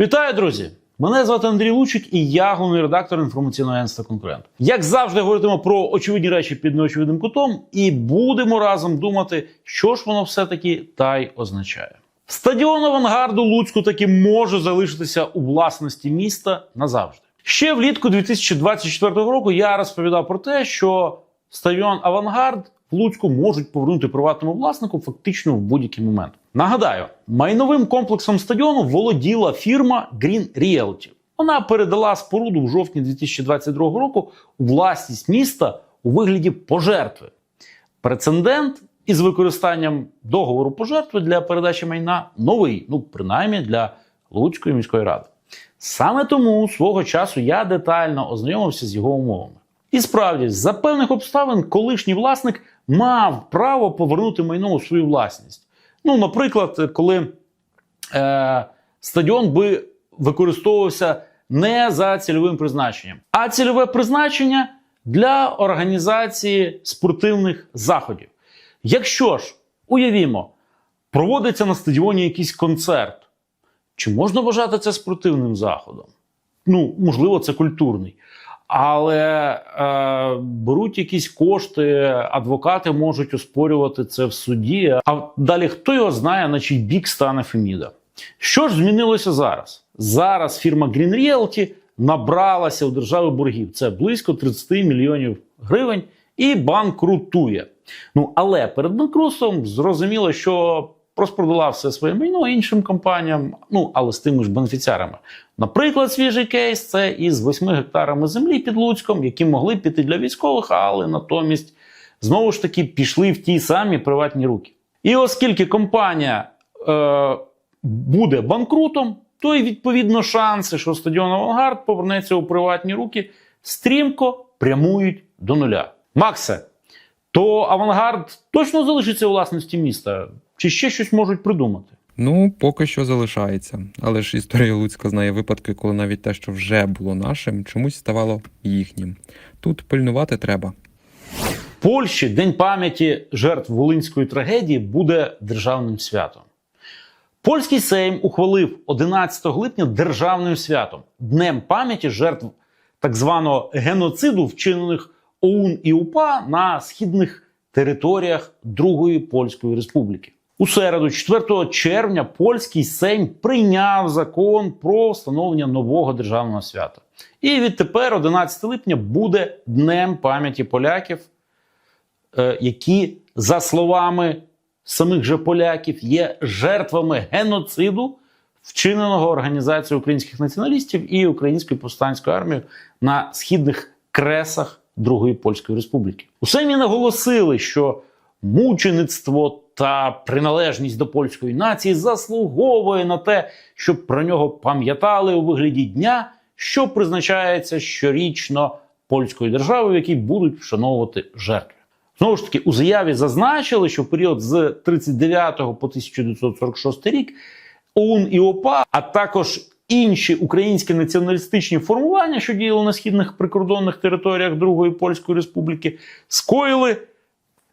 Вітаю, друзі! Мене звати Андрій Лучик і я головний редактор інформаційного агентства Конкурент. Як завжди, говоритимо про очевидні речі під неочевидним кутом, і будемо разом думати, що ж воно все-таки та й означає. Стадіон авангарду Луцьку таки може залишитися у власності міста назавжди. Ще влітку 2024 року я розповідав про те, що стадіон Авангард в Луцьку можуть повернути приватному власнику фактично в будь-який момент. Нагадаю, майновим комплексом стадіону володіла фірма Green Realty. Вона передала споруду в жовтні 2022 року у власність міста у вигляді пожертви. Прецедент із використанням договору пожертви для передачі майна новий, ну принаймні для Луцької міської ради. Саме тому свого часу я детально ознайомився з його умовами. І справді, за певних обставин, колишній власник мав право повернути майно у свою власність. Ну, наприклад, коли е, стадіон би використовувався не за цільовим призначенням, а цільове призначення для організації спортивних заходів. Якщо ж, уявімо, проводиться на стадіоні якийсь концерт, чи можна вважати це спортивним заходом? Ну, можливо, це культурний. Але е, беруть якісь кошти, адвокати можуть оспорювати це в суді. А далі хто його знає, на чий бік стане Феміда. Що ж змінилося зараз? Зараз фірма Green Realty набралася у держави боргів. Це близько 30 мільйонів гривень і банкрутує. Ну але перед банкрутством зрозуміло, що розпродала все своє майно іншим компаніям, ну але з тими ж бенефіціарами. Наприклад, свіжий кейс це із 8 гектарами землі під Луцьком, які могли піти для військових, але натомість знову ж таки пішли в ті самі приватні руки. І оскільки компанія е, буде банкрутом, то й відповідно шанси, що стадіон Авангард повернеться у приватні руки, стрімко прямують до нуля. Максе, то авангард точно залишиться у власності міста, чи ще щось можуть придумати? Ну, поки що залишається. Але ж історія Луцька знає випадки, коли навіть те, що вже було нашим, чомусь ставало їхнім. Тут пильнувати треба. В Польщі День пам'яті жертв Волинської трагедії буде державним святом. Польський Сейм ухвалив 11 липня державним святом Днем пам'яті жертв так званого геноциду, вчинених ОУН і УПА на східних територіях Другої Польської Республіки. У середу, 4 червня, польський Сейм прийняв закон про встановлення нового державного свята. І відтепер, 11 липня, буде Днем пам'яті поляків, е, які, за словами самих же поляків, є жертвами геноциду, вчиненого організацією українських націоналістів і Українською повстанською армією на східних кресах Другої Польської Республіки. У Сеймі наголосили, що мучеництво та приналежність до польської нації заслуговує на те, щоб про нього пам'ятали у вигляді дня, що призначається щорічно польською державою, в якій будуть вшановувати жертви. Знову ж таки, у заяві зазначили, що в період з 39 по 1946 рік ОУН і ОПА, а також інші українські націоналістичні формування, що діяли на східних прикордонних територіях Другої Польської Республіки, скоїли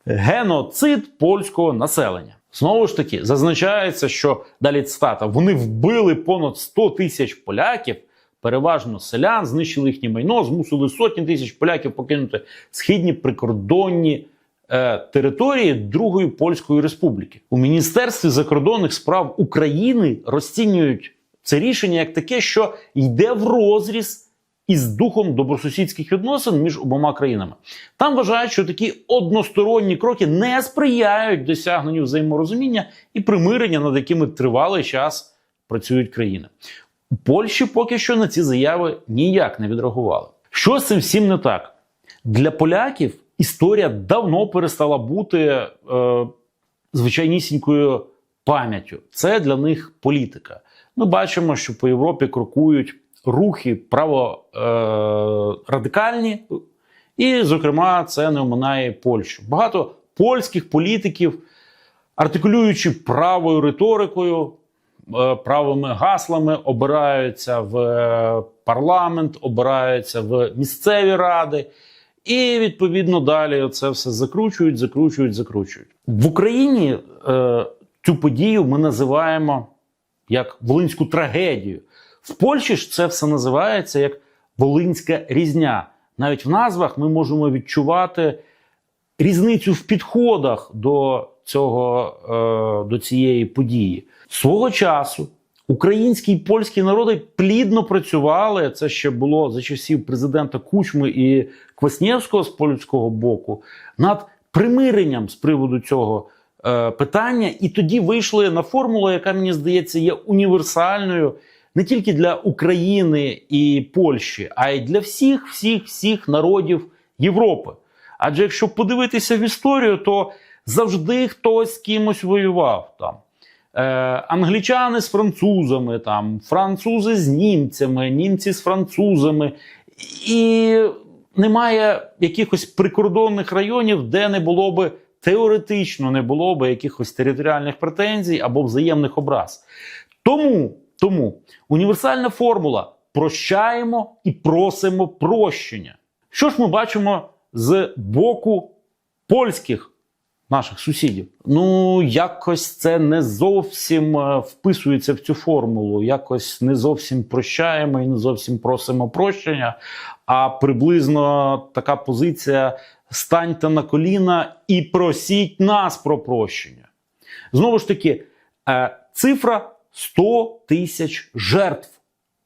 геноцид польського населення. Знову ж таки, зазначається, що далі цитата, вони вбили понад 100 тисяч поляків, переважно селян, знищили їхнє майно, змусили сотні тисяч поляків покинути східні прикордонні е, території Другої Польської Республіки. У Міністерстві закордонних справ України розцінюють це рішення як таке, що йде в розріз із духом добросусідських відносин між обома країнами. Там вважають, що такі односторонні кроки не сприяють досягненню взаєморозуміння і примирення, над якими тривалий час працюють країни. У Польщі поки що на ці заяви ніяк не відреагували. Що з цим всім не так? Для поляків історія давно перестала бути е, звичайнісінькою пам'яттю. Це для них політика. Ми бачимо, що по Європі крокують рухи праворадикальні, і, зокрема, це не оминає Польщу. Багато польських політиків, артикулюючи правою риторикою, е, правими гаслами, обираються в е, парламент, обираються в місцеві ради. І відповідно далі це все закручують, закручують, закручують в Україні. Е, цю подію ми називаємо як волинську трагедію. В Польщі ж це все називається як Волинська різня. Навіть в назвах ми можемо відчувати різницю в підходах до, цього, е, до цієї події. Свого часу українські і польські народи плідно працювали. Це ще було за часів президента Кучми і Кваснєвського з польського боку над примиренням з приводу цього питання, і тоді вийшли на формулу, яка мені здається є універсальною не тільки для України і Польщі, а й для всіх, всіх, всіх народів Європи. Адже якщо подивитися в історію, то завжди хтось з кимось воював там. Е, англічани з французами, там, французи з німцями, німці з французами. І немає якихось прикордонних районів, де не було би теоретично не було би якихось територіальних претензій або взаємних образ. Тому, тому універсальна формула прощаємо і просимо прощення. Що ж ми бачимо з боку польських наших сусідів? Ну, якось це не зовсім е, вписується в цю формулу. Якось не зовсім прощаємо і не зовсім просимо прощення. А приблизно така позиція: станьте на коліна і просіть нас про прощення. Знову ж таки, е, цифра 100 тисяч жертв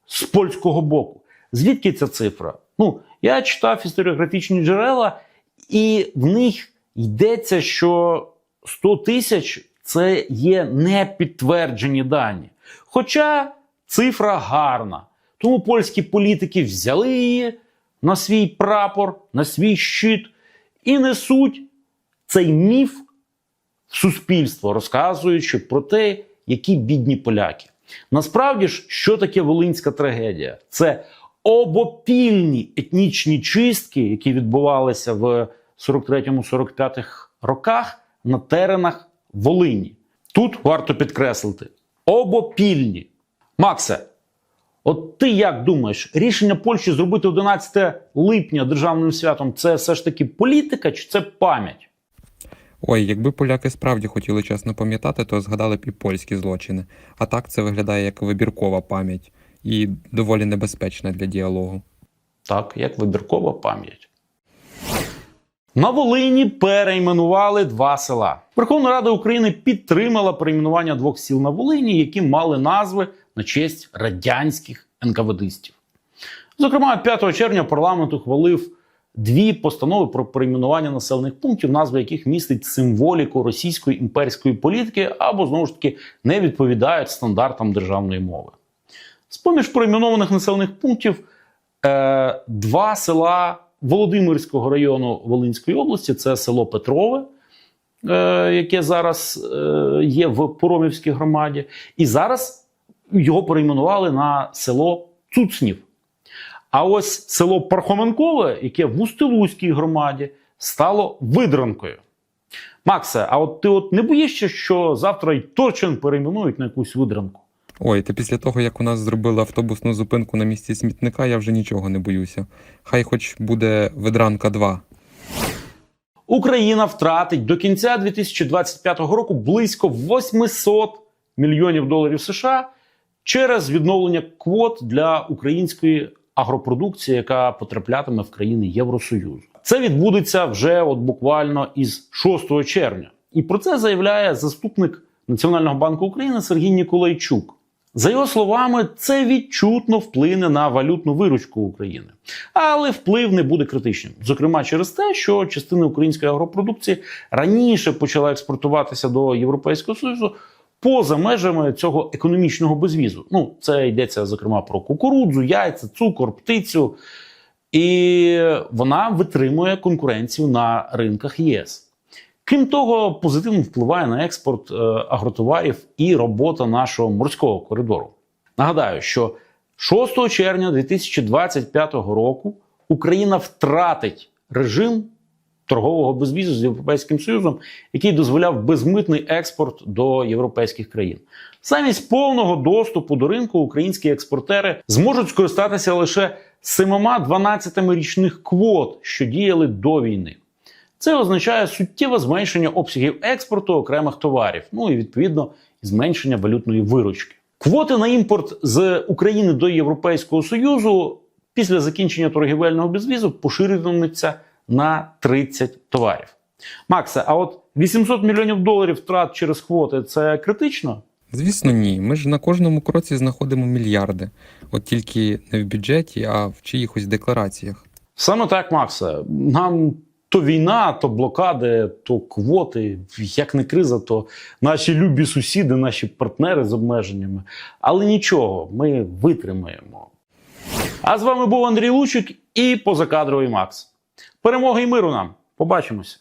з польського боку. Звідки ця цифра? Ну, я читав історіографічні джерела, і в них йдеться, що 100 тисяч це є непідтверджені дані. Хоча цифра гарна. Тому польські політики взяли її на свій прапор, на свій щит і несуть цей міф в суспільство, розказуючи про те, які бідні поляки. Насправді ж, що таке волинська трагедія? Це обопільні етнічні чистки, які відбувалися в 43-45 роках на теренах Волині. Тут варто підкреслити обопільні. Максе, от ти як думаєш, рішення Польщі зробити 11 липня державним святом це все ж таки політика чи це пам'ять? Ой, якби поляки справді хотіли чесно пам'ятати, то згадали б і польські злочини. А так це виглядає як вибіркова пам'ять і доволі небезпечна для діалогу. Так, як вибіркова пам'ять. На Волині перейменували два села. Верховна Рада України підтримала перейменування двох сіл на Волині, які мали назви на честь радянських НКВДистів. Зокрема, 5 червня парламент ухвалив дві постанови про перейменування населених пунктів, назви яких містить символіку російської імперської політики або знову ж таки не відповідають стандартам державної мови. З поміж перейменованих населених пунктів е, два села Володимирського району Волинської області це село Петрове, е, яке зараз е, є в Поромівській громаді, і зараз його перейменували на село Цуцнів. А ось село Пархоменкове, яке в Устилузькій громаді, стало видранкою. Максе, а от ти от не боїшся, що завтра й Торчин перейменують на якусь видранку? Ой, та після того, як у нас зробили автобусну зупинку на місці смітника, я вже нічого не боюся. Хай хоч буде Ведранка 2. Україна втратить до кінця 2025 року близько 800 мільйонів доларів США через відновлення квот для української агропродукції, яка потраплятиме в країни Євросоюзу. Це відбудеться вже от буквально із 6 червня. І про це заявляє заступник Національного банку України Сергій Ніколайчук. За його словами, це відчутно вплине на валютну виручку України, але вплив не буде критичним. Зокрема, через те, що частина української агропродукції раніше почала експортуватися до Європейського Союзу поза межами цього економічного безвізу. Ну, це йдеться зокрема про кукурудзу, яйця, цукор, птицю, і вона витримує конкуренцію на ринках ЄС. Крім того, позитивно впливає на експорт е, агротоварів і робота нашого морського коридору. Нагадаю, що 6 червня 2025 року Україна втратить режим торгового безвізу з Європейським Союзом, який дозволяв безмитний експорт до європейських країн. Замість повного доступу до ринку українські експортери зможуть скористатися лише 7-12 річних квот, що діяли до війни. Це означає суттєве зменшення обсягів експорту окремих товарів, ну і відповідно зменшення валютної виручки. Квоти на імпорт з України до Європейського Союзу після закінчення торгівельного безвізу поширюватимуться на 30 товарів. Максе, а от 800 мільйонів доларів втрат через квоти це критично? Звісно, ні. Ми ж на кожному кроці знаходимо мільярди, от тільки не в бюджеті, а в чиїхось деклараціях. Саме так, Максе. Нам то війна, то блокади, то квоти. Як не криза, то наші любі сусіди, наші партнери з обмеженнями. Але нічого, ми витримаємо. А з вами був Андрій Лучик і позакадровий Макс. Перемоги і миру нам! Побачимося!